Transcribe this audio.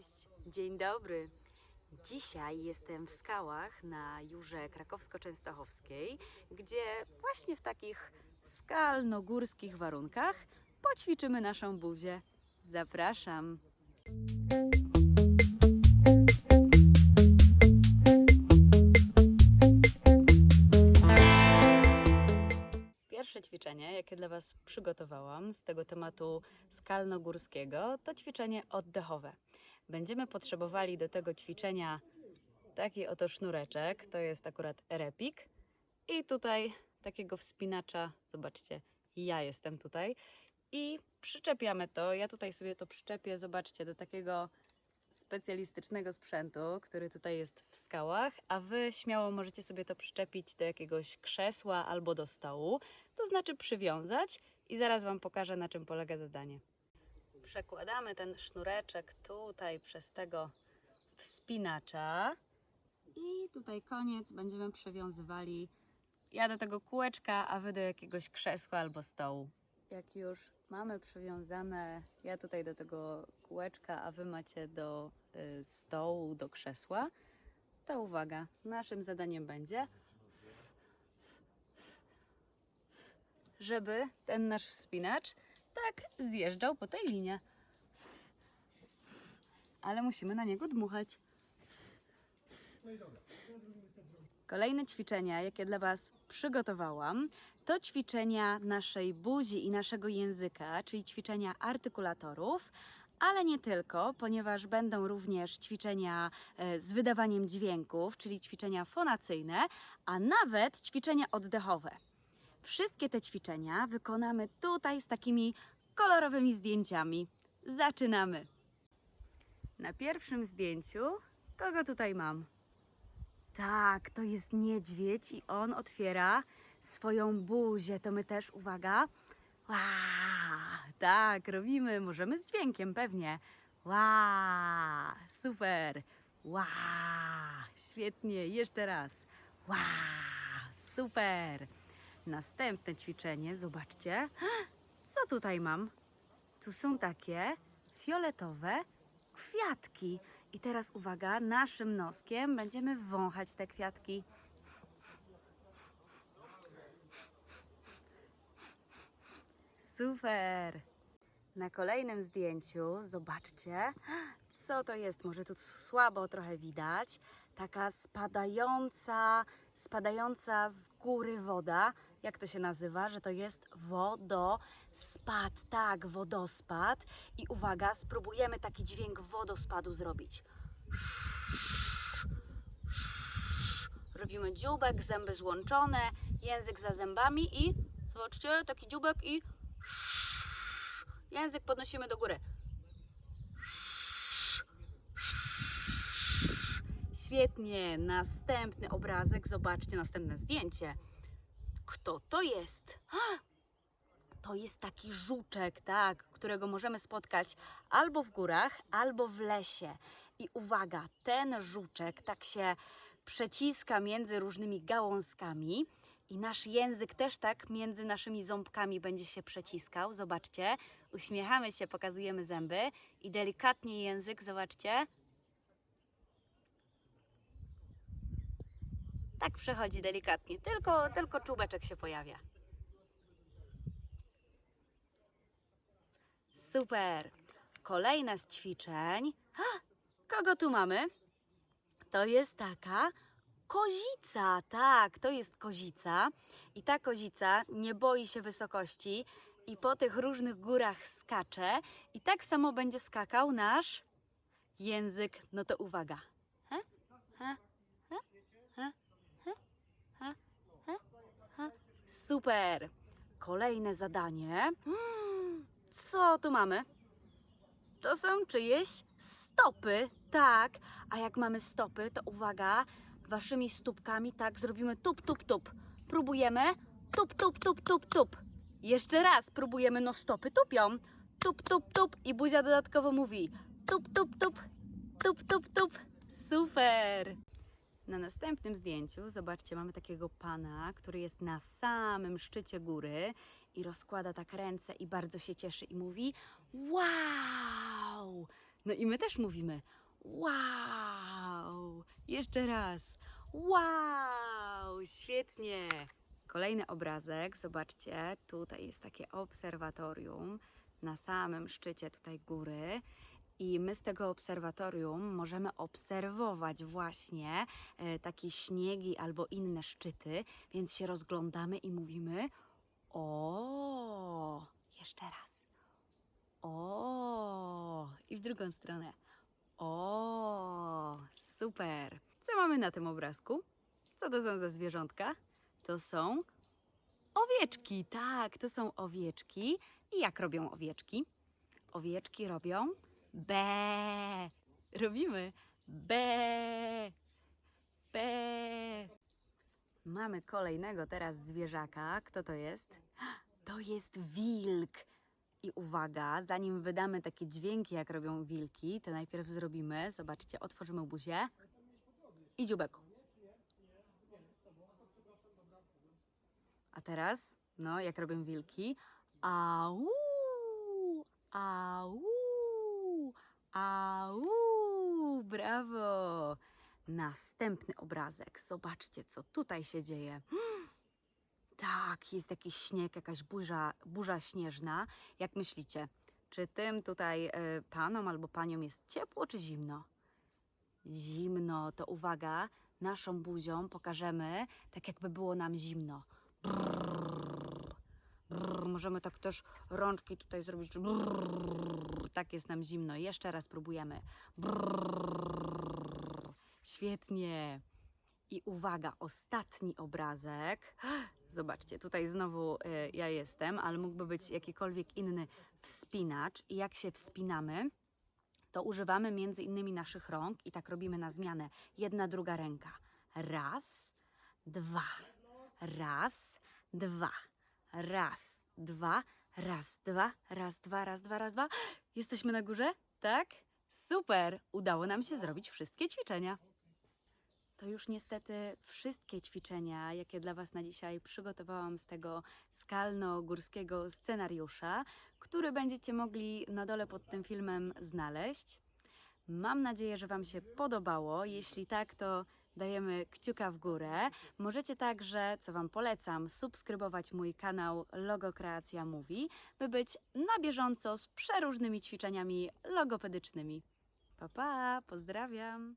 Cześć, dzień dobry. Dzisiaj jestem w skałach na Jurze Krakowsko-Częstochowskiej, gdzie właśnie w takich skalno-górskich warunkach poćwiczymy naszą buzię. Zapraszam. Pierwsze ćwiczenie, jakie dla Was przygotowałam z tego tematu skalno-górskiego, to ćwiczenie oddechowe. Będziemy potrzebowali do tego ćwiczenia taki oto sznureczek, to jest akurat erepik. I tutaj takiego wspinacza, zobaczcie, ja jestem tutaj. I przyczepiamy to, ja tutaj sobie to przyczepię, zobaczcie, do takiego specjalistycznego sprzętu, który tutaj jest w skałach, a Wy śmiało możecie sobie to przyczepić do jakiegoś krzesła albo do stołu, to znaczy przywiązać i zaraz Wam pokażę, na czym polega zadanie. Przekładamy ten sznureczek tutaj przez tego wspinacza. I tutaj koniec będziemy przywiązywali. Ja do tego kółeczka, a Wy do jakiegoś krzesła albo stołu. Jak już mamy przywiązane, ja tutaj do tego kółeczka, a Wy macie do y, stołu, do krzesła, to uwaga, naszym zadaniem będzie, żeby ten nasz wspinacz tak zjeżdżał po tej linie. Ale musimy na niego dmuchać. Kolejne ćwiczenia, jakie dla Was przygotowałam, to ćwiczenia naszej buzi i naszego języka, czyli ćwiczenia artykulatorów, ale nie tylko, ponieważ będą również ćwiczenia e, z wydawaniem dźwięków, czyli ćwiczenia fonacyjne, a nawet ćwiczenia oddechowe. Wszystkie te ćwiczenia wykonamy tutaj z takimi kolorowymi zdjęciami. Zaczynamy! Na pierwszym zdjęciu, kogo tutaj mam? Tak, to jest niedźwiedź i on otwiera swoją buzię. To my też, uwaga. Ła, tak, robimy. Możemy z dźwiękiem, pewnie. Ła, super. Ła, świetnie. Jeszcze raz. Ła, super. Następne ćwiczenie, zobaczcie. Co tutaj mam? Tu są takie fioletowe kwiatki. I teraz uwaga, naszym noskiem będziemy wąchać te kwiatki. Super! Na kolejnym zdjęciu zobaczcie, co to jest. Może tu słabo trochę widać. Taka spadająca, spadająca z góry woda. Jak to się nazywa? Że to jest wodospad. Tak, wodospad. I uwaga, spróbujemy taki dźwięk wodospadu zrobić. Robimy dzióbek, zęby złączone, język za zębami i zobaczcie, taki dzióbek i język podnosimy do góry. Świetnie, następny obrazek, zobaczcie następne zdjęcie. Kto to jest? To jest taki żuczek, tak, którego możemy spotkać albo w górach, albo w lesie. I uwaga, ten żuczek tak się przeciska między różnymi gałązkami i nasz język też tak między naszymi ząbkami będzie się przeciskał. Zobaczcie, uśmiechamy się, pokazujemy zęby i delikatnie język, zobaczcie. Tak przechodzi delikatnie, tylko, tylko czubeczek się pojawia. Super. Kolejne z ćwiczeń. Ha! Kogo tu mamy? To jest taka kozica. Tak, to jest kozica. I ta kozica nie boi się wysokości i po tych różnych górach skacze. I tak samo będzie skakał nasz język. No to uwaga. Ha? Ha? Ha? Ha? Ha? Ha? Super. Kolejne zadanie. Co tu mamy? To są czyjeś stopy, tak. A jak mamy stopy, to uwaga, waszymi stópkami tak zrobimy tup, tup, tup. Próbujemy tup, tup, tup, tup, tup. Jeszcze raz próbujemy, no stopy tupią. Tup, tup, tup i buzia dodatkowo mówi tup, tup, tup, tup, tup, tup. Super! Na następnym zdjęciu, zobaczcie, mamy takiego pana, który jest na samym szczycie góry i rozkłada tak ręce i bardzo się cieszy i mówi: Wow! No i my też mówimy wow. Jeszcze raz. Wow, świetnie. Kolejny obrazek, zobaczcie, tutaj jest takie obserwatorium na samym szczycie tutaj góry. I my z tego obserwatorium możemy obserwować właśnie e, takie śniegi albo inne szczyty, więc się rozglądamy i mówimy: O, jeszcze raz. O, i w drugą stronę. O, super. Co mamy na tym obrazku? Co to są za zwierzątka? To są owieczki. Tak, to są owieczki. I jak robią owieczki? Owieczki robią be. Robimy be. Be. Mamy kolejnego teraz zwierzaka. Kto to jest? To jest wilk. I uwaga, zanim wydamy takie dźwięki, jak robią wilki, to najpierw zrobimy, zobaczcie, otworzymy buzię i dziubek. A teraz, no, jak robią wilki, au, au, au, brawo. Następny obrazek, zobaczcie, co tutaj się dzieje. Tak, jest jakiś śnieg, jakaś burza, burza śnieżna. Jak myślicie, czy tym tutaj y, panom albo paniom jest ciepło czy zimno? Zimno, to uwaga, naszą buzią pokażemy, tak jakby było nam zimno. Brrr, brrr, możemy tak też rączki tutaj zrobić. że Tak jest nam zimno. Jeszcze raz próbujemy. Brrr, świetnie. I uwaga, ostatni obrazek. Zobaczcie, tutaj znowu y, ja jestem, ale mógłby być jakikolwiek inny wspinacz. I jak się wspinamy, to używamy między innymi naszych rąk i tak robimy na zmianę. Jedna, druga ręka. Raz, dwa, raz, dwa, raz, dwa, raz, dwa, raz, dwa, raz, dwa, raz, dwa. Jesteśmy na górze? Tak? Super! Udało nam się zrobić wszystkie ćwiczenia. To już niestety wszystkie ćwiczenia, jakie dla Was na dzisiaj przygotowałam z tego skalno-górskiego scenariusza, który będziecie mogli na dole pod tym filmem znaleźć. Mam nadzieję, że Wam się podobało. Jeśli tak, to dajemy kciuka w górę. Możecie także, co Wam polecam, subskrybować mój kanał Logo Kreacja Mówi, by być na bieżąco z przeróżnymi ćwiczeniami logopedycznymi. Pa, pa, pozdrawiam!